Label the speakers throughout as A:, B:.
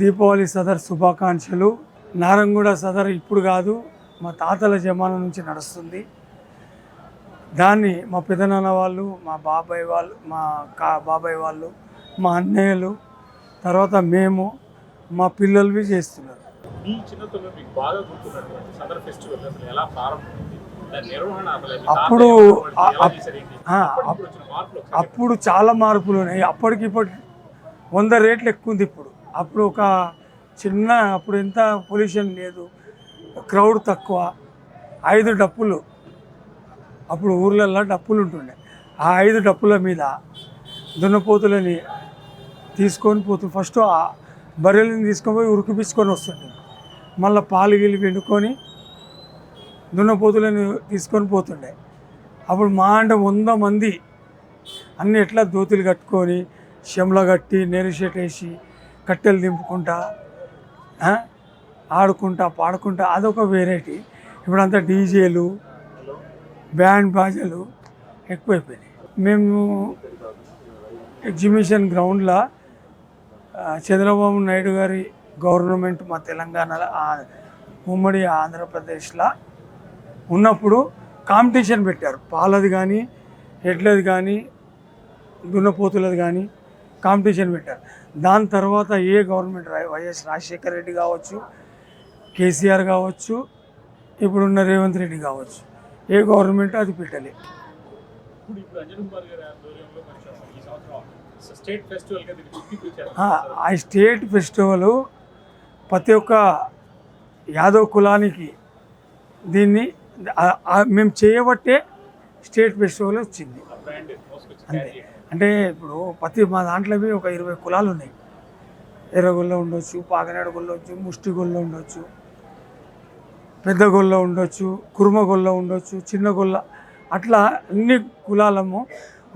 A: దీపావళి సదర్ శుభాకాంక్షలు. నారంగూడ సదర్ ఇప్పుడు కాదు మా తాతల జమానా నుంచి నడుస్తుంది. దాన్ని మా పెదనాన్న వాళ్ళు మా బాబాయ్ వాళ్ళు మా కా బాబాయ్ వాళ్ళు మా అన్నయ్యలు తర్వాత మేము మా పిల్లలవి చేస్తున్నారు. అప్పుడు అప్పుడు చాలా మార్పులు ఉన్నాయి. అప్పటికి ఇప్పటి వంద రేట్లు ఎక్కువ ఉంది ఇప్పుడు. అప్పుడు ఒక చిన్న అప్పుడు ఎంత పొల్యూషన్ లేదు క్రౌడ్ తక్కువ ఐదు డప్పులు. అప్పుడు ఊర్లల్లో డప్పులు ఉంటుండే. ఆ ఐదు డప్పుల మీద దున్నపోతులని తీసుకొని పోతు ఫస్ట్ ఆ బర్రెలను తీసుకొని పోయి ఉరికిపించుకొని వస్తుండే. మళ్ళీ పాలు గిల్లి పిండుకొని దున్నపోతులను తీసుకొని పోతుండే. అప్పుడు మా అంటే వంద మంది అన్ని ఎట్లా దోతులు కట్టుకొని షెమ్ల కట్టి నెరిషెట్ వేసి కట్టెలు దింపుకుంటా ఆడుకుంటా పాడుకుంటా అదొక వెరైటీ ఇప్పుడంతా డీజేలు బ్యాండ్ బాజలు ఎక్కువైపోయినాయి. మేము ఎగ్జిబిషన్ గ్రౌండ్లో చంద్రబాబు నాయుడు గారి గవర్నమెంట్ మా తెలంగాణలో ఉమ్మడి ఆంధ్రప్రదేశ్లో ఉన్నప్పుడు కాంపిటీషన్ పెట్టారు. పాలది కానీ ఎడ్లది కానీ దున్నపోతులది కానీ కాంపిటీషన్ పెట్టారు. దాని తర్వాత ఏ గవర్నమెంట్ వైఎస్ రాజశేఖర రెడ్డి కావచ్చు కేసీఆర్ కావచ్చు ఇప్పుడున్న రేవంత్ రెడ్డి కావచ్చు. ఏ గవర్నమెంట్ అది పెట్టలే. ఆ స్టేట్ ఫెస్టివల్ ప్రతి ఒక్క యాదవ్ కులానికి దీన్ని మేము చేయబట్టే స్టేట్ ఫెస్టివల్ వచ్చింది. అంతే. అంటే ఇప్పుడు ప్రతి మా దాంట్లో ఒక ఇరవై కులాలు ఉన్నాయి. ఎర్రగొల్లో ఉండొచ్చు పాకనాడు గొల్ల ఉండొచ్చు ముష్టి గొల్ల ఉండొచ్చు పెద్ద గొల్ల ఉండొచ్చు కుర్మ గొల్ల ఉండొచ్చు చిన్న గొల్ల. అట్లా అన్ని కులాలము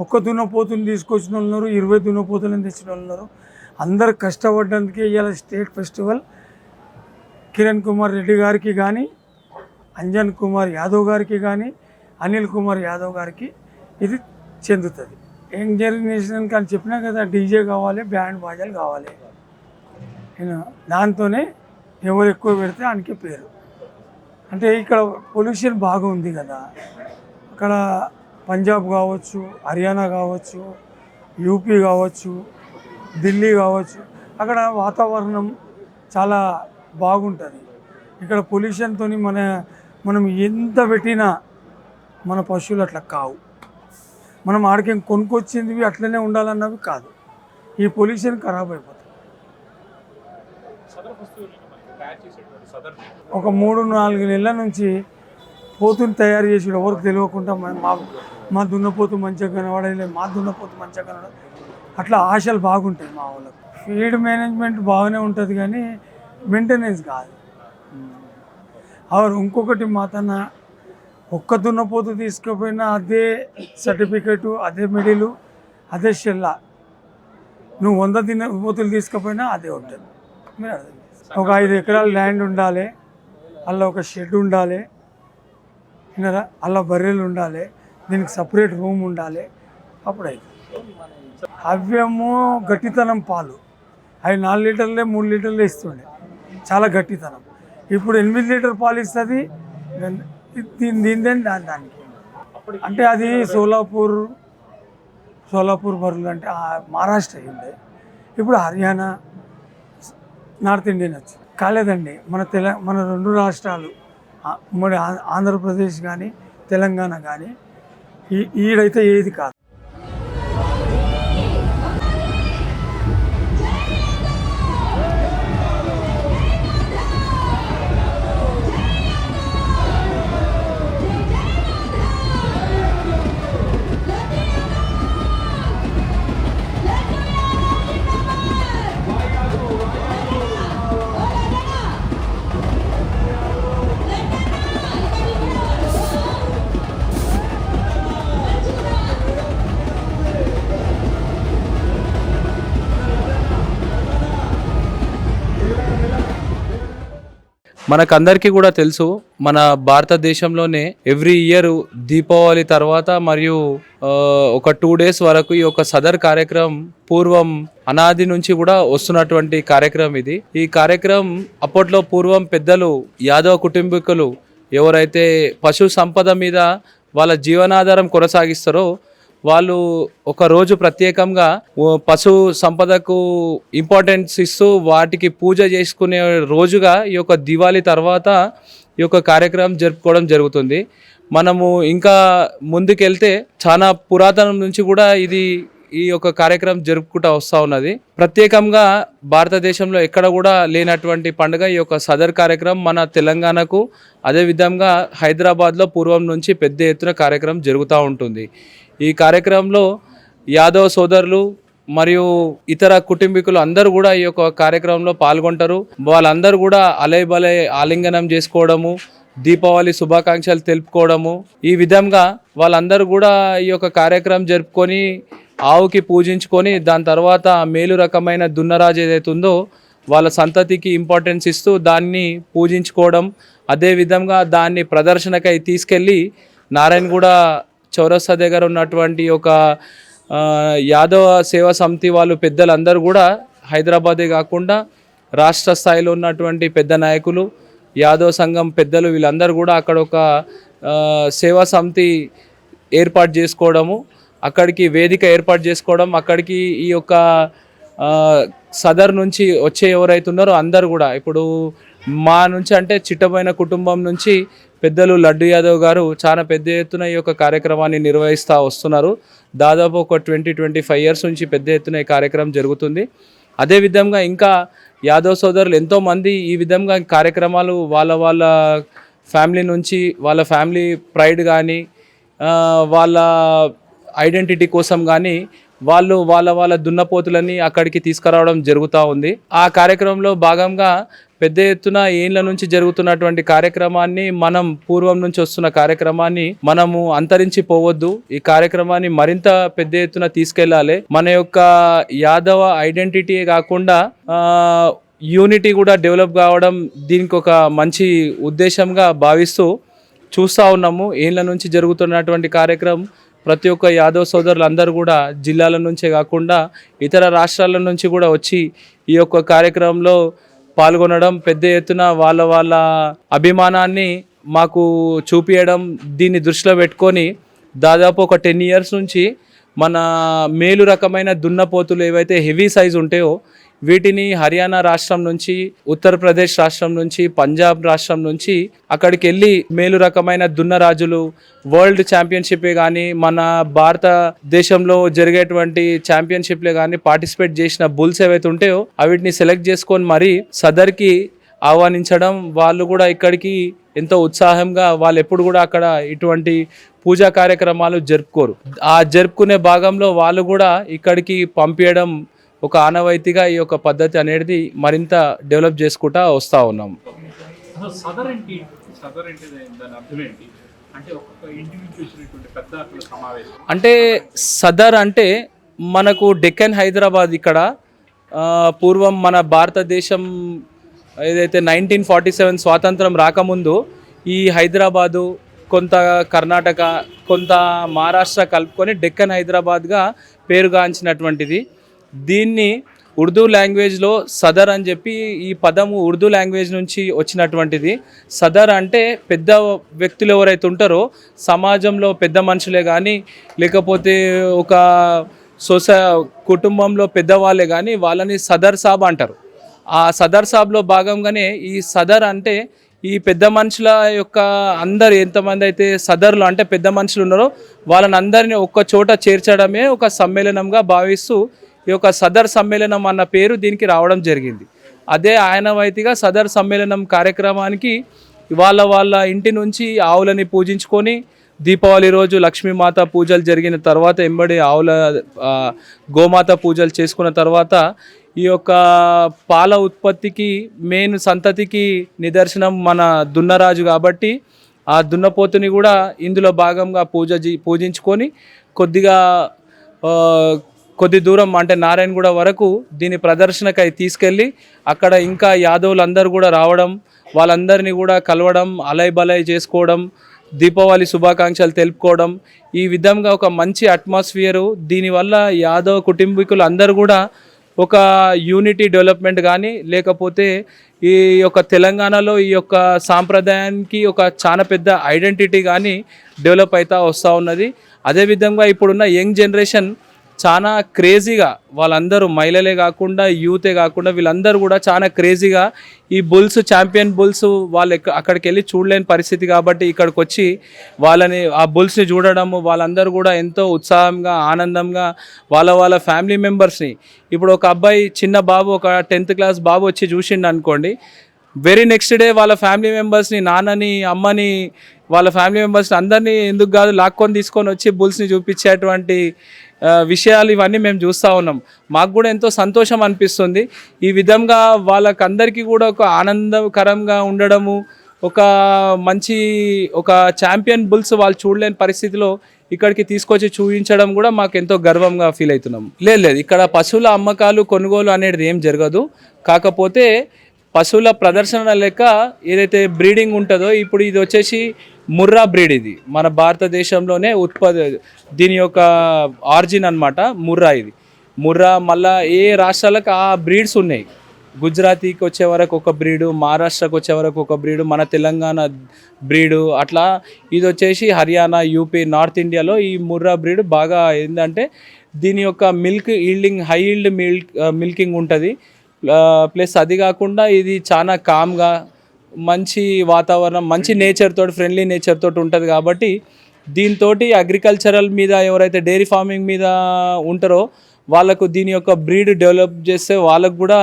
A: ఒక్క దున్నపోతుని తీసుకొచ్చిన వాళ్ళు ఉన్నారు ఇరవై దున్నపోతులను తెచ్చిన వాళ్ళు ఉన్నారు. అందరు కష్టపడ్డందుకే ఇవాళ స్టేట్ ఫెస్టివల్. కిరణ్ కుమార్ రెడ్డి గారికి కానీ అంజన్ కుమార్ యాదవ్ గారికి కానీ అనిల్ కుమార్ యాదవ్ గారికి ఇది చెందుతుంది. యంగ్ జనరేషన్ కానీ చెప్పినా కదా డీజే కావాలి బ్యాండ్ బాజాలు కావాలి. నేను దాంతోనే ఎవరు ఎక్కువ పెడితే ఆయనకి పేరు. అంటే ఇక్కడ పొల్యూషన్ బాగా ఉంది కదా. అక్కడ పంజాబ్ కావచ్చు హర్యానా కావచ్చు యూపీ కావచ్చు ఢిల్లీ కావచ్చు అక్కడ వాతావరణం చాలా బాగుంటుంది. ఇక్కడ పొల్యూషన్తో మన మనం ఎంత పెట్టినా మన పశువులు అట్లా కావు. మనం ఆడికి కొనుక్కొచ్చింది అట్లనే ఉండాలన్నవి కాదు. ఈ పొల్యూషన్ ఖరాబ్ అయిపోతుంది. ఒక మూడు నాలుగు నెలల నుంచి పోతుని తయారు చేసి ఎవరికి తెలియకుండా మా మా- మా దున్నపోతు మంచిగా కనబడాలి మా దున్నపోతు మంచిగా కనబడాలి అట్లా ఆశలు బాగుంటాయి మా వాళ్ళకి. ఫీడ్ మేనేజ్మెంట్ బాగానే ఉంటుంది కానీ మెయింటెనెన్స్ కాదు. ఇంకొకటి మాతన ఒక్క దున్నపోతు తీసుకుపోయినా అదే సర్టిఫికేటు అదే మెడలు అదే షెల్లా. నువ్వు వంద దిన పోతులు తీసుకుపోయినా అదే ఉంటుంది మీరు అర్థం ఒక ఐదు ఎకరాల ల్యాండ్ ఉండాలి అలా ఒక షెడ్ ఉండాలి విన్నారా అలా బర్రెలు ఉండాలి దీనికి సపరేట్ రూమ్ ఉండాలి అప్పుడైతే. అవ్యము గట్టితనం పాలు. అవి నాలుగు లీటర్లే మూడు లీటర్లే ఇస్తుండే. చాలా గట్టితనం. ఇప్పుడు ఎనిమిది లీటర్ పాలు ఇస్తుంది దీని దీని దాని దానికి. అంటే అది సోలాపూర్ సోలాపూర్ బర్రెలు అంటే మహారాష్ట్ర అయ్యింది ఇప్పుడు హర్యానా నార్త్ ఇండియన్ వచ్చి. కాలేదండి మన తెల మన రెండు రాష్ట్రాలు ఉమ్మడి ఆంధ్రప్రదేశ్ కానీ తెలంగాణ కానీ ఈ ఈడైతే ఏది కాదు.
B: మనకందరికీ కూడా తెలుసు మన భారతదేశంలోనే ఎవ్రీ ఇయర్ దీపావళి తర్వాత మరియు ఒక టూ డేస్ వరకు ఈ యొక్క సదర్ కార్యక్రమం పూర్వం అనాది నుంచి కూడా వస్తున్నటువంటి కార్యక్రమం ఇది. ఈ కార్యక్రమం అప్పట్లో పూర్వం పెద్దలు యాదవ కుటుంబీకులు ఎవరైతే పశు సంపద మీద వాళ్ళ జీవనాధారం కొనసాగిస్తారో వాళ్ళు ఒక రోజు ప్రత్యేకంగా పశు సంపదకు ఇంపార్టెన్స్ ఇస్తూ వాటికి పూజ చేసుకునే రోజుగా ఈ యొక్క దివాళీ తర్వాత ఈ యొక్క కార్యక్రమం జరుపుకోవడం జరుగుతుంది. మనము ఇంకా ముందుకెళ్తే చాలా పురాతనం నుంచి కూడా ఇది ఈ యొక్క కార్యక్రమం జరుపుకుంటూ వస్తూ ఉన్నది. ప్రత్యేకంగా భారతదేశంలో ఎక్కడ కూడా లేనటువంటి పండుగ ఈ యొక్క సదర్ కార్యక్రమం మన తెలంగాణకు అదే విధంగా హైదరాబాద్లో పూర్వం నుంచి పెద్ద ఎత్తున కార్యక్రమం జరుగుతూ ఉంటుంది. ఈ కార్యక్రమంలో యాదవ్ సోదరులు మరియు ఇతర కుటుంబీకులు అందరూ కూడా ఈ యొక్క కార్యక్రమంలో పాల్గొంటారు. వాళ్ళందరూ కూడా అలై బలై ఆలింగనం చేసుకోవడము దీపావళి శుభాకాంక్షలు తెలుపుకోవడము ఈ విధంగా వాళ్ళందరూ కూడా ఈ యొక్క కార్యక్రమం జరుపుకొని ఆవుకి పూజించుకొని దాని తర్వాత మేలు రకమైన దున్నరాజు ఏదైతే ఉందో వాళ్ళ సంతతికి ఇంపార్టెన్స్ ఇస్తూ దాన్ని పూజించుకోవడం అదే విధంగా దాన్ని ప్రదర్శనకై తీసుకెళ్ళి నారాయణగూడ చౌరస్తా దగ్గర ఉన్నటువంటి ఒక యాదవ సేవా సమితి వాళ్ళు పెద్దలందరూ కూడా హైదరాబాదే కాకుండా రాష్ట్ర స్థాయిలో ఉన్నటువంటి పెద్ద నాయకులు యాదవ సంఘం పెద్దలు వీళ్ళందరూ కూడా అక్కడ ఒక సేవా సమితి ఏర్పాటు చేసుకోవడము అక్కడికి వేదిక ఏర్పాటు చేసుకోవడం అక్కడికి ఈ యొక్క సదర్ నుంచి వచ్చే ఎవరైతే ఉన్నారో అందరు కూడా ఇప్పుడు మా నుంచి అంటే చిట్టమైన కుటుంబం నుంచి పెద్దలు లడ్డు యాదవ్ గారు చాలా పెద్ద ఎత్తున ఈ యొక్క కార్యక్రమాన్ని నిర్వహిస్తూ వస్తున్నారు. దాదాపు ఒక ట్వంటీ ట్వంటీ ఫైవ్ ఇయర్స్ నుంచి పెద్ద ఎత్తున ఈ కార్యక్రమం జరుగుతుంది. అదే విధంగా ఇంకా యాదవ్ సోదరులు ఎంతోమంది ఈ విధంగా కార్యక్రమాలు వాళ్ళ వాళ్ళ ఫ్యామిలీ నుంచి వాళ్ళ ఫ్యామిలీ ప్రైడ్ కానీ వాళ్ళ ఐడెంటిటీ కోసం కానీ వాళ్ళు వాళ్ళ వాళ్ళ దున్నపోతులని అక్కడికి తీసుకురావడం జరుగుతూ ఉంది. ఆ కార్యక్రమంలో భాగంగా పెద్ద ఎత్తున ఏళ్ళ నుంచి జరుగుతున్నటువంటి కార్యక్రమాన్ని మనం పూర్వం నుంచి వస్తున్న కార్యక్రమాన్ని మనము అంతరించి పోవద్దు ఈ కార్యక్రమాన్ని మరింత పెద్ద ఎత్తున తీసుకెళ్ళాలి మన యొక్క యాదవ ఐడెంటిటీ కాకుండా యూనిటీ కూడా డెవలప్ కావడం దీనికి ఒక మంచి ఉద్దేశంగా భావిస్తూ చూస్తూ ఉన్నాము. ఏళ్ళ నుంచి జరుగుతున్నటువంటి కార్యక్రమం ప్రతి ఒక్క యాదవ్ సోదరులు అందరూ కూడా జిల్లాల నుంచే కాకుండా ఇతర రాష్ట్రాల నుంచి కూడా వచ్చి ఈ యొక్క కార్యక్రమంలో పాల్గొనడం పెద్ద ఎత్తున వాళ్ళ వాళ్ళ అభిమానాన్ని మాకు చూపించడం దీన్ని దృష్టిలో పెట్టుకొని దాదాపు ఒక టెన్ ఇయర్స్ నుంచి మన మేలు రకమైన దున్నపోతులు ఏవైతే హెవీ సైజ్ ఉంటాయో వీటిని హర్యానా రాష్ట్రం నుంచి ఉత్తరప్రదేశ్ రాష్ట్రం నుంచి పంజాబ్ రాష్ట్రం నుంచి అక్కడికి వెళ్ళి మేలు రకమైన దున్నరాజులు వరల్డ్ ఛాంపియన్షిప్ే కానీ మన భారతదేశంలో జరిగేటువంటి ఛాంపియన్షిప్లే కానీ పార్టిసిపేట్ చేసిన బుల్స్ ఏవైతే ఉంటాయో అవిటిని సెలెక్ట్ చేసుకొని మరీ సదర్కి ఆహ్వానించడం వాళ్ళు కూడా ఇక్కడికి ఎంతో ఉత్సాహంగా వాళ్ళు ఎప్పుడు కూడా అక్కడ ఇటువంటి పూజా కార్యక్రమాలు జరుపుకోరు. ఆ జరుపుకునే భాగంలో వాళ్ళు కూడా ఇక్కడికి పంపించడం ఒక ఆనవాయితీగా ఈ యొక్క పద్ధతి అనేది మరింత డెవలప్ చేసుకుంటా వస్తూ ఉన్నాం.
C: అంటే
B: సదర్ అంటే మనకు డెక్కన్ హైదరాబాద్ ఇక్కడ పూర్వం మన భారతదేశం ఏదైతే నైన్టీన్ ఫార్టీ సెవెన్ స్వాతంత్రం రాకముందు ఈ హైదరాబాదు కొంత కర్ణాటక కొంత మహారాష్ట్ర కలుపుకొని డెక్కన్ హైదరాబాద్గా పేరుగాంచినటువంటిది. దీన్ని ఉర్దూ లాంగ్వేజ్లో సదర్ అని చెప్పి ఈ పదము ఉర్దూ లాంగ్వేజ్ నుంచి వచ్చినటువంటిది. సదర్ అంటే పెద్ద వ్యక్తులు ఎవరైతే ఉంటారో సమాజంలో పెద్ద మనుషులే కానీ లేకపోతే ఒక సొసై కుటుంబంలో పెద్దవాళ్ళే కానీ వాళ్ళని సదర్ సాబ్ అంటారు. ఆ సదర్ సాబ్లో భాగంగానే ఈ సదర్ అంటే ఈ పెద్ద మనుషుల యొక్క అందరు ఎంతమంది అయితే సదర్లు అంటే పెద్ద మనుషులు ఉన్నారో వాళ్ళని అందరినీ ఒక్క చోట చేర్చడమే ఒక సమ్మేళనంగా భావిస్తూ ఈ యొక్క సదర్ సమ్మేళనం అన్న పేరు దీనికి రావడం జరిగింది. అదే ఆయనవైతిగా సదర్ సమ్మేళనం కార్యక్రమానికి వాళ్ళ వాళ్ళ ఇంటి నుంచి ఆవులని పూజించుకొని దీపావళి రోజు లక్ష్మీమాత పూజలు జరిగిన తర్వాత ఎంబడి ఆవుల గోమాత పూజలు చేసుకున్న తర్వాత ఈ యొక్క పాల ఉత్పత్తికి మెయిన్ సంతతికి నిదర్శనం మన దున్నరాజు కాబట్టి ఆ దున్నపోతుని కూడా ఇందులో భాగంగా పూజ పూజించుకొని కొద్దిగా కొద్ది దూరం అంటే నారాయణగూడ వరకు దీని ప్రదర్శనకై తీసుకెళ్ళి అక్కడ ఇంకా యాదవులు అందరూ కూడా రావడం వాళ్ళందరినీ కూడా కలవడం అలై బలై చేసుకోవడం దీపావళి శుభాకాంక్షలు తెలుపుకోవడం ఈ విధంగా ఒక మంచి అట్మాస్ఫియరు. దీనివల్ల యాదవ్ కుటుంబీకులు అందరూ కూడా ఒక యూనిటీ డెవలప్మెంట్ కానీ లేకపోతే ఈ యొక్క తెలంగాణలో ఈ యొక్క సాంప్రదాయానికి ఒక చాలా పెద్ద ఐడెంటిటీ కానీ డెవలప్ అవుతా వస్తూ ఉన్నది. అదేవిధంగా ఇప్పుడున్న యంగ్ జనరేషన్ చాలా క్రేజీగా వాళ్ళందరూ మహిళలే కాకుండా యూతే కాకుండా వీళ్ళందరూ కూడా చాలా క్రేజీగా ఈ బుల్స్ ఛాంపియన్ బుల్స్ వాళ్ళు అక్కడికి వెళ్ళి చూడలేని పరిస్థితి కాబట్టి ఇక్కడికి వచ్చి వాళ్ళని ఆ బుల్స్ని చూడడము వాళ్ళందరూ కూడా ఎంతో ఉత్సాహంగా ఆనందంగా వాళ్ళ వాళ్ళ ఫ్యామిలీ మెంబర్స్ని. ఇప్పుడు ఒక అబ్బాయి చిన్న బాబు ఒక టెన్త్ క్లాస్ బాబు వచ్చి చూసిండు అనుకోండి వెరీ నెక్స్ట్ డే వాళ్ళ ఫ్యామిలీ మెంబర్స్ని నాన్నని అమ్మని వాళ్ళ ఫ్యామిలీ మెంబర్స్ని అందరినీ ఎందుకు కాదు లాక్కొని తీసుకొని వచ్చి బుల్స్ని చూపించేటువంటి విషయాలు ఇవన్నీ మేము చూస్తూ ఉన్నాం. మాకు కూడా ఎంతో సంతోషం అనిపిస్తుంది. ఈ విధంగా వాళ్ళకందరికీ కూడా ఒక ఆనందకరంగా ఉండడము ఒక మంచి ఒక ఛాంపియన్ బుల్స్ వాళ్ళు చూడలేని పరిస్థితిలో ఇక్కడికి తీసుకొచ్చి చూపించడం కూడా మాకు ఎంతో గర్వంగా ఫీల్ అవుతున్నాం. లేదు లేదు ఇక్కడ పశువుల అమ్మకాలు కొనుగోలు అనేది ఏం జరగదు. కాకపోతే పశువుల ప్రదర్శన లెక్క ఏదైతే బ్రీడింగ్ ఉంటుందో ఇప్పుడు ఇది వచ్చేసి ముర్రా బ్రీడ్ ఇది. మన భారతదేశంలోనే ఉత్పత్తి దీని యొక్క ఆరిజిన్ అన్నమాట ముర్రా ఇది. ముర్రా మళ్ళా ఏ రాష్ట్రాలకు ఆ బ్రీడ్స్ ఉన్నాయి? గుజరాతీకి వచ్చే వరకు ఒక బ్రీడు మహారాష్ట్రకు వచ్చే వరకు ఒక బ్రీడు మన తెలంగాణ బ్రీడు అట్లా ఇది వచ్చేసి హర్యానా యూపీ నార్త్ ఇండియాలో ఈ ముర్రా బ్రీడ్ బాగా ఏంటంటే దీని యొక్క milk yielding high yield milk milking ఉంటుంది. ప్లస్ అది కాకుండా ఇది చాలా కామ్గా మంచి వాతావరణం మంచి నేచర్ తోటి ఫ్రెండ్లీ నేచర్ తోటి ఉంటుంది కాబట్టి దీంతో అగ్రికల్చరల్ మీద ఎవరైతే డైరీ ఫార్మింగ్ మీద ఉంటారో వాళ్ళకు దీని యొక్క బ్రీడ్ డెవలప్ చేస్తే వాళ్ళకు కూడా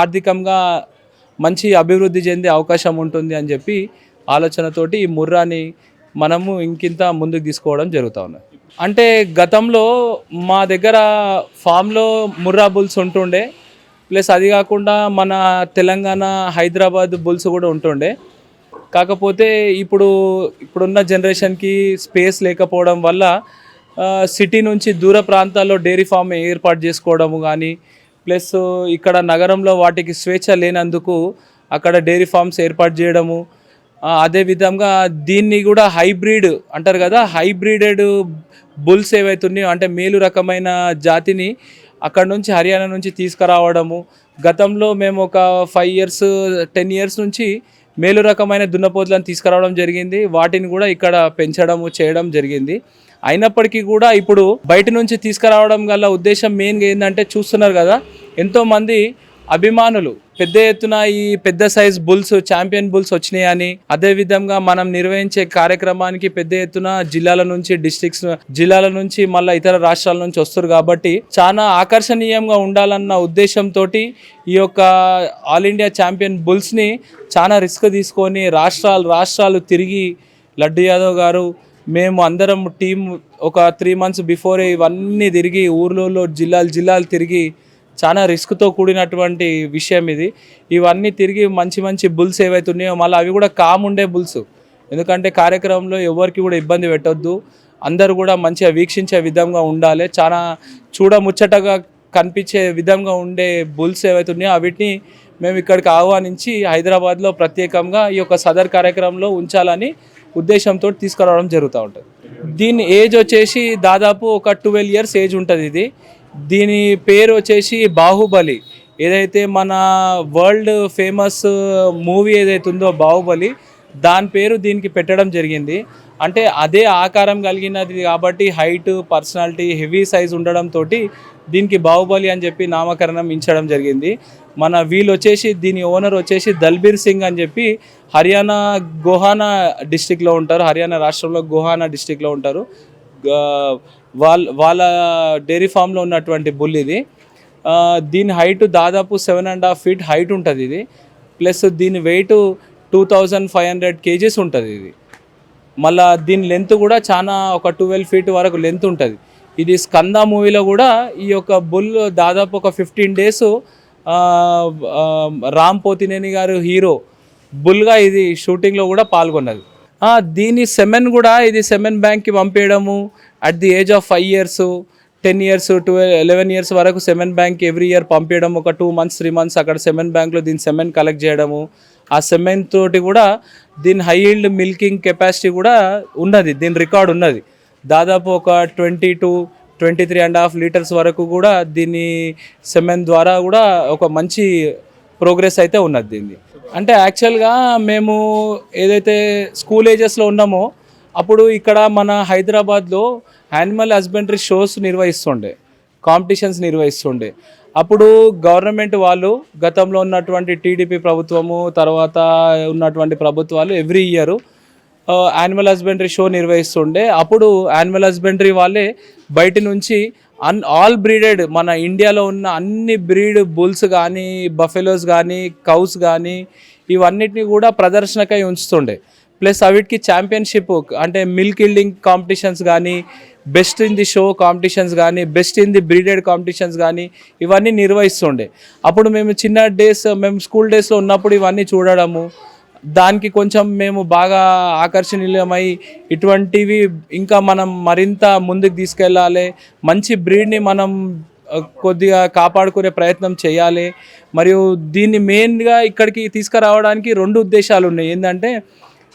B: ఆర్థికంగా మంచి అభివృద్ధి చెందే అవకాశం ఉంటుంది అని చెప్పి ఆలోచనతోటి ఈ ముర్రాని మనము ఇంకింత ముందుకు తీసుకోవడం జరుగుతూ ఉన్నది. అంటే గతంలో మా దగ్గర ఫామ్లో ముర్రా బుల్స్ ఉంటుండే. ప్లస్ అది కాకుండా మన తెలంగాణ హైదరాబాద్ బుల్స్ కూడా ఉంటుండే. కాకపోతే ఇప్పుడు ఇప్పుడున్న జనరేషన్కి స్పేస్ లేకపోవడం వల్ల సిటీ నుంచి దూర ప్రాంతాల్లో డైరీ ఫామ్ ఏర్పాటు చేసుకోవడము కానీ ప్లస్ ఇక్కడ నగరంలో వాటికి స్వేచ్ఛ లేనందుకు అక్కడ డైరీ ఫార్మ్స్ ఏర్పాటు చేయడము అదేవిధంగా అదే విధంగా దీన్ని కూడా హైబ్రిడ్ అంటారు కదా హైబ్రిడెడ్ బుల్స్ ఏవైతే ఉన్నాయో అంటే మేలు రకమైన జాతిని అక్కడ నుంచి హర్యానా నుంచి తీసుకురావడము. గతంలో మేము ఒక ఫైవ్ ఇయర్స్ టెన్ ఇయర్స్ నుంచి మేలు రకమైన దున్నపోతులను తీసుకురావడం జరిగింది. వాటిని కూడా ఇక్కడ పెంచడము చేయడం జరిగింది. అయినప్పటికీ కూడా ఇప్పుడు బయట నుంచి తీసుకురావడం గల ఉద్దేశం మెయిన్గా ఏంటంటే చూస్తున్నారు కదా ఎంతోమంది అభిమానులు పెద్ద ఎత్తున ఈ పెద్ద సైజ్ బుల్స్ ఛాంపియన్ బుల్స్ వచ్చినాయని అదే విధంగా మనం నిర్వహించే కార్యక్రమానికి పెద్ద ఎత్తున జిల్లాల నుంచి డిస్ట్రిక్ట్స్ జిల్లాల నుంచి మళ్ళీ ఇతర రాష్ట్రాల నుంచి వస్తారు కాబట్టి చాలా ఆకర్షణీయంగా ఉండాలన్న ఉద్దేశంతో ఈ యొక్క ఆల్ ఇండియా ఛాంపియన్ బుల్స్ని చాలా రిస్క్ తీసుకొని రాష్ట్రాలు రాష్ట్రాలు తిరిగి లడ్డు యాదవ్ గారు మేము అందరం టీం ఒక త్రీ మంత్స్ బిఫోరే ఇవన్నీ తిరిగి ఊర్లలో జిల్లాలు జిల్లాలు తిరిగి చాలా రిస్క్తో కూడినటువంటి విషయం ఇది. ఇవన్నీ తిరిగి మంచి మంచి బుల్స్ ఏవైతే ఉన్నాయో మళ్ళీ అవి కూడా కామ్ ఉండే బుల్స్. ఎందుకంటే కార్యక్రమంలో ఎవరికి కూడా ఇబ్బంది పెట్టొద్దు. అందరూ కూడా మంచిగా వీక్షించే విధంగా ఉండాలి. చాలా చూడముచ్చటగా కనిపించే విధంగా ఉండే బుల్స్ ఏవైతే ఉన్నాయో వీటిని మేము ఇక్కడికి ఆహ్వానించి హైదరాబాద్లో ప్రత్యేకంగా ఈ యొక్క సదర్ కార్యక్రమంలో ఉంచాలని ఉద్దేశంతో తీసుకురావడం జరుగుతూ ఉంటుంది. దీని ఏజ్ వచ్చేసి దాదాపు ఒక ట్వెల్వ్ ఇయర్స్ ఏజ్ ఉంటుంది ఇది. దీని పేరు వచ్చేసి బాహుబలి. ఏదైతే మన వరల్డ్ ఫేమస్ మూవీ ఏదైతే ఉందో బాహుబలి దాని పేరు దీనికి పెట్టడం జరిగింది. అంటే అదే ఆకారం కలిగినది కాబట్టి హైట్ పర్సనాలిటీ హెవీ సైజ్ ఉండడంతో దీనికి బాహుబలి అని చెప్పి నామకరణం ఇచ్చడం జరిగింది. మన వీళ్ళు వచ్చేసి దీని ఓనర్ వచ్చేసి దల్బీర్ సింగ్ అని చెప్పి హర్యానా గోహానా డిస్టిక్లో ఉంటారు. హర్యానా రాష్ట్రంలో గోహానా డిస్టిక్లో ఉంటారు. వాళ్ళ వాళ్ళ డైరీ ఫామ్లో ఉన్నటువంటి బుల్ ఇది. దీని హైట్ దాదాపు seven and half feet height ఉంటుంది ఇది. ప్లస్ దీని weight two thousand five hundred KGs ఉంటుంది ఇది. మళ్ళా దీని లెంత్ కూడా చాలా ఒక ట్వెల్వ్ ఫీట్ వరకు లెంత్ ఉంటుంది. ఇది స్కంద మూవీలో కూడా ఈ యొక్క బుల్ దాదాపు ఒక ఫిఫ్టీన్ డేస్ రామ్ పోతినేని గారు హీరో బుల్గా ఇది షూటింగ్లో కూడా పాల్గొన్నది. దీని సెమెన్ కూడా ఇది సెమెన్ బ్యాంక్కి పంపేయడము at the age of five years ten years twelve eleven years వరకు సెమెన్ బ్యాంక్ ఎవ్రీ ఇయర్ పంపించడం ఒక టూ మంత్స్ త్రీ మంత్స్ అక్కడ సెమెన్ బ్యాంక్లో దీని సెమెన్ కలెక్ట్ చేయడము. ఆ సెమెన్ తోటి కూడా దీని హై ఈల్డ్ మిల్కింగ్ కెపాసిటీ కూడా ఉన్నది దీని రికార్డ్ ఉన్నది. దాదాపు ఒక twenty to twenty three and half litres వరకు కూడా దీని సెమెన్ ద్వారా కూడా ఒక మంచి ప్రోగ్రెస్ అయితే ఉన్నది దీన్ని. అంటే యాక్చువల్గా మేము ఏదైతే స్కూల్ ఏజెస్లో ఉన్నామో అప్పుడు ఇక్కడ మన హైదరాబాద్లో యానిమల్ హస్బెండరీ షోస్ నిర్వహిస్తుండే కాంపిటీషన్స్ నిర్వహిస్తుండే. అప్పుడు గవర్నమెంట్ వాళ్ళు గతంలో ఉన్నటువంటి టీడీపీ ప్రభుత్వము తర్వాత ఉన్నటువంటి ప్రభుత్వాలు every year animal husbandry show నిర్వహిస్తుండే. అప్పుడు యానిమల్ హస్బెండరీ వాళ్ళే బయట నుంచి అన్ ఆల్ బ్రీడెడ్ మన ఇండియాలో ఉన్న అన్ని బ్రీడ్ బుల్స్ కానీ బఫెలోస్ కానీ కౌస్ కానీ ఇవన్నిటిని కూడా ప్రదర్శనకై ఉంచుతుండే. ప్లస్ అవిటికి ఛాంపియన్షిప్ అంటే మిల్క్ ఇల్డింగ్ కాంపిటీషన్స్ కానీ best in the show competitions కానీ best in the breeded competitions కానీ ఇవన్నీ నిర్వహిస్తుండే. అప్పుడు మేము చిన్న డేస్ మేము స్కూల్ డేస్లో ఉన్నప్పుడు ఇవన్నీ చూడడము దానికి కొంచెం మేము బాగా ఆకర్షణీయమై ఇటువంటివి ఇంకా మనం మరింత ముందుకు తీసుకెళ్ళాలి. మంచి బ్రీడ్ని మనం కొద్దిగా కాపాడుకునే ప్రయత్నం చేయాలి. మరియు దీన్ని మెయిన్గా ఇక్కడికి తీసుకురావడానికి రెండు ఉద్దేశాలు ఉన్నాయి. ఏంటంటే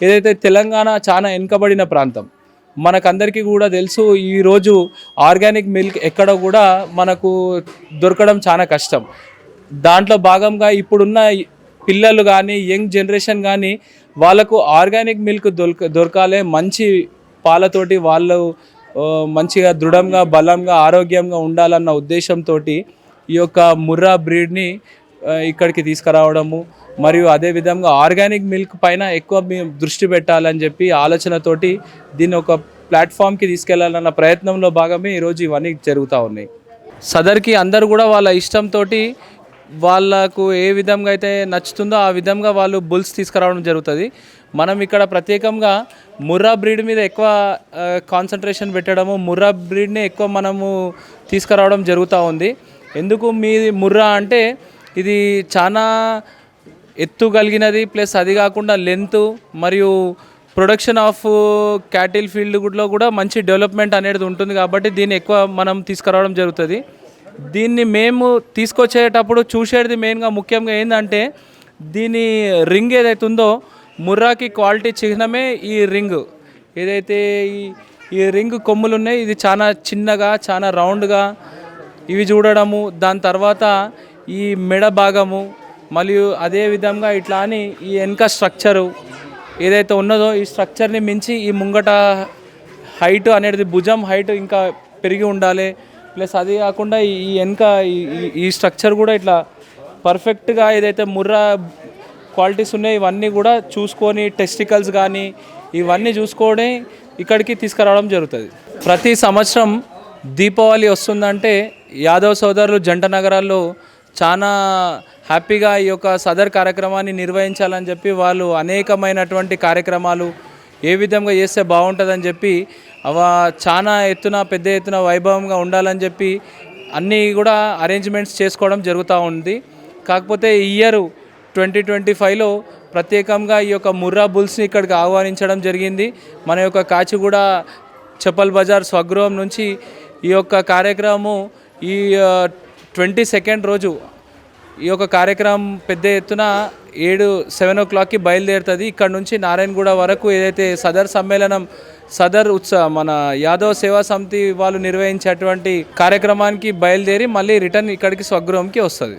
B: ఏదైతే తెలంగాణ చాలా వెనుకబడిన ప్రాంతం మనకందరికీ కూడా తెలుసు ఈరోజు ఆర్గానిక్ మిల్క్ ఎక్కడ కూడా మనకు దొరకడం చాలా కష్టం. దాంట్లో భాగంగా ఇప్పుడున్న పిల్లలు కానీ యంగ్ జనరేషన్ కానీ వాళ్ళకు ఆర్గానిక్ మిల్క్ దొరక దొరకాలి. మంచి పాలతోటి వాళ్ళు మంచిగా దృఢంగా బలంగా ఆరోగ్యంగా ఉండాలన్న ఉద్దేశంతో ఈ యొక్క ముర్రా బ్రీడ్ని ఇక్కడికి తీసుకురావడము మరియు అదేవిధంగా ఆర్గానిక్ మిల్క్ పైన ఎక్కువ మేము దృష్టి పెట్టాలని చెప్పి ఆలోచనతోటి దీన్ని ఒక ప్లాట్ఫామ్కి తీసుకెళ్ళాలన్న ప్రయత్నంలో భాగమే ఈరోజు ఇవన్నీ జరుగుతూ ఉన్నాయి. సదర్కి అందరూ కూడా వాళ్ళ ఇష్టంతో వాళ్ళకు ఏ విధంగా అయితే నచ్చుతుందో ఆ విధంగా వాళ్ళు బుల్స్ తీసుకురావడం జరుగుతుంది. మనం ఇక్కడ ప్రత్యేకంగా ముర్రా బ్రీడ్ మీద ఎక్కువ కాన్సన్ట్రేషన్ పెట్టడము ముర్రా బ్రీడ్ని ఎక్కువ మనము తీసుకురావడం జరుగుతూ ఉంది. ఎందుకు మీ ముర్రా అంటే ఇది చాలా ఎత్తు కలిగినది ప్లస్ అది కాకుండా లెంత్ మరియు ప్రొడక్షన్ ఆఫ్ క్యాటిల్ ఫీల్డ్లో కూడా మంచి డెవలప్మెంట్ అనేది ఉంటుంది కాబట్టి దీన్ని ఎక్కువ మనం తీసుకురావడం జరుగుతుంది. దీన్ని మేము తీసుకొచ్చేటప్పుడు చూసేది మెయిన్గా ముఖ్యంగా ఏంటంటే దీని రింగ్ ఏదైతే ఉందో ముర్రాకి క్వాలిటీ చిహ్నమే ఈ రింగ్. ఏదైతే ఈ ఈ రింగ్ కొమ్ములు ఉన్నాయి ఇది చాలా చిన్నగా చాలా రౌండ్గా ఇవి చూడడము దాని తర్వాత ఈ మెడ భాగము మరియు అదే విధంగా ఇట్లా అని ఈ వెనక స్ట్రక్చరు ఏదైతే ఉన్నదో ఈ స్ట్రక్చర్ని మించి ఈ ముంగట హైట్ అనేది భుజం హైట్ ఇంకా పెరిగి ఉండాలి. ప్లస్ అది కాకుండా ఈ వెనక ఈ- ఈ- ఈ స్ట్రక్చర్ కూడా ఇట్లా పర్ఫెక్ట్గా ఏదైతే ముర్రా క్వాలిటీస్ ఉన్నాయో ఇవన్నీ కూడా చూసుకొని టెస్టికల్స్ కానీ ఇవన్నీ చూసుకొని ఇక్కడికి తీసుకురావడం జరుగుతుంది. ప్రతి సంవత్సరం దీపావళి వస్తుందంటే యాదవ్ సోదరులు జంట నగరాల్లో చాలా హ్యాపీగా ఈ యొక్క సదర్ కార్యక్రమాన్ని నిర్వహించాలని చెప్పి వాళ్ళు అనేకమైనటువంటి కార్యక్రమాలు ఏ విధంగా చేస్తే బాగుంటుందని చెప్పి అవ చాలా ఎత్తున పెద్ద ఎత్తున వైభవంగా ఉండాలని చెప్పి అన్నీ కూడా అరేంజ్మెంట్స్ చేసుకోవడం జరుగుతూ ఉంది. కాకపోతే ఈ ఇయర్ ట్వంటీ ట్వంటీ ఫైవ్లో ప్రత్యేకంగా ఈ యొక్క ముర్రా బుల్స్ని ఇక్కడికి ఆహ్వానించడం జరిగింది. మన యొక్క కాచిగూడ చెప్పల్ బజార్ స్వగృహం నుంచి ఈ యొక్క కార్యక్రమం ఈ ట్వంటీ సెకండ్ రోజు ఈ యొక్క కార్యక్రమం పెద్ద ఎత్తున ఏడు సెవెన్ ఓ క్లాక్కి బయలుదేరుతుంది. ఇక్కడ నుంచి నారాయణగూడ వరకు ఏదైతే సదర్ సమ్మేళనం సదర్ ఉత్సవ మన యాదవ్ సేవా సమితి వాళ్ళు నిర్వహించేటువంటి కార్యక్రమానికి బయలుదేరి మళ్ళీ రిటర్న్ ఇక్కడికి స్వగృహంకి వస్తుంది.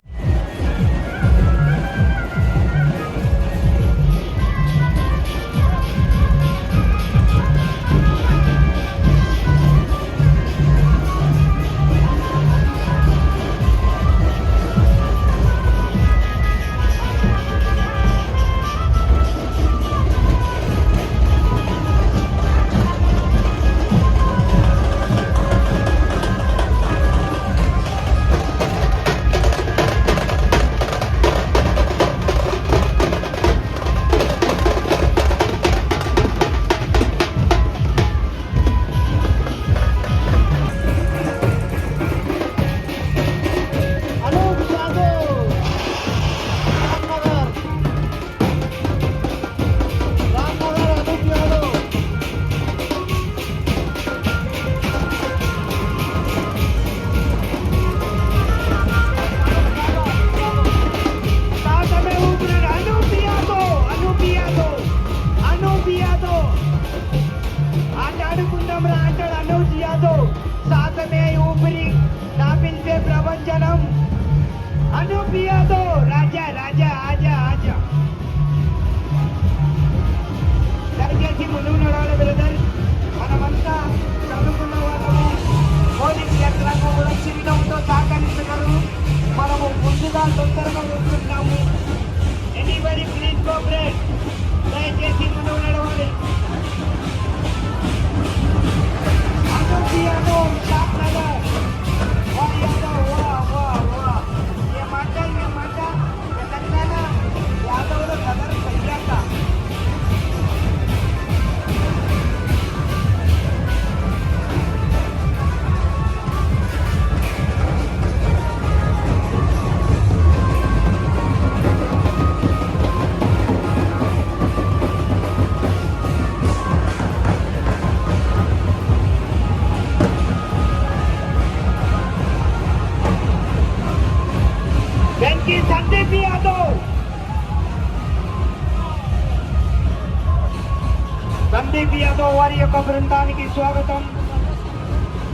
D: బృందానికి స్వాగతం.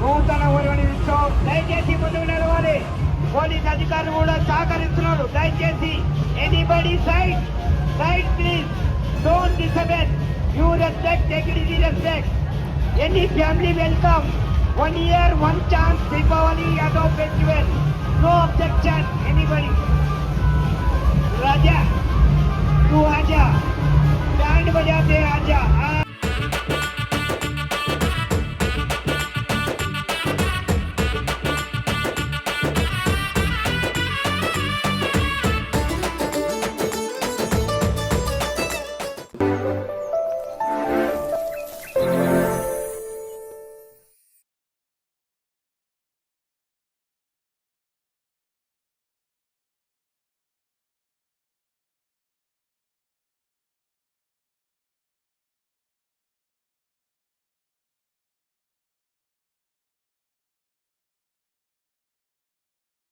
D: నూతన ఉద్యోగం దయచేసి ముందుకు నిలవాలి పోలీస్ అధికారులు కూడా సహకరిస్తున్నారు. దయచేసి anybody side side please don't డిసబెన్ you respect security respect any family welcome one year one chance Deepavali అదో festival no objection anybody Raja